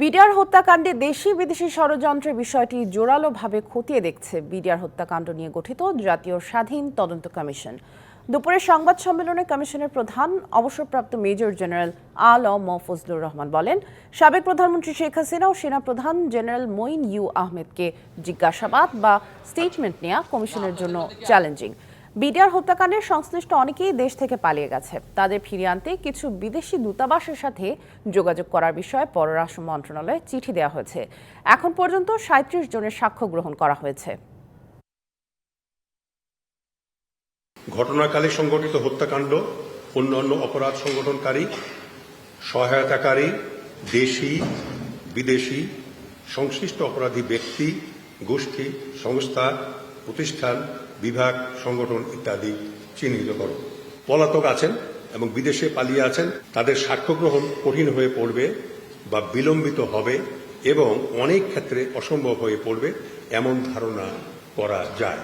BDR হত্যাকাণ্ডে দেশি বিদেশি ষড়যন্ত্রের বিষয়টি জোরালোভাবে খতিয়ে দেখছে বিডিআর হত্যাকাণ্ড নিয়ে গঠিত জাতীয় স্বাধীন তদন্ত কমিশন। দুপুরে সংবাদ সম্মেলনে কমিশনের প্রধান অবসরপ্রাপ্ত মেজর জেনারেল আল ম ফজলুর রহমান বলেন, সাবেক প্রধানমন্ত্রী শেখ হাসিনা ও সেনাপ্রধান জেনারেল মঈন ইউ আহমেদকে জিজ্ঞাসাবাদ বা স্টেটমেন্ট নেওয়া কমিশনের জন্য চ্যালেঞ্জিং বিডিআর হত্যাকাণ্ডের সংশ্লিষ্ট অনেকেই দেশ থেকে পালিয়ে গেছে। তাদের ফিরিয়ে আনতে কিছু বিদেশি দূতাবাসের সাথে যোগাযোগ করার বিষয়ে পররাষ্ট্র মন্ত্রণালয়ে চিঠি দেওয়া হয়েছে। এখন পর্যন্ত সাঁত্রিশ জনের সাক্ষ্য গ্রহণ করা হয়েছে। ঘটনাকালে সংঘটিত হত্যাকাণ্ড, অন্যান্য অপরাধ সংগঠনকারী, সহায়তাকারী, দেশি, বিদেশি, সংশ্লিষ্ট অপরাধী ব্যক্তি, গোষ্ঠী, সংস্থা, প্রতিষ্ঠান বিভাগ, সংগঠন ইত্যাদি চিহ্নিত করো। পলাতক আছেন এবং বিদেশে পালিয়ে আছেন, তাদের সাক্ষ্য গ্রহণ কঠিন হয়ে পড়বে বা বিলম্বিত হবে এবং অনেক ক্ষেত্রে অসম্ভব হয়ে পড়বে, এমন ধারণা করা যায়।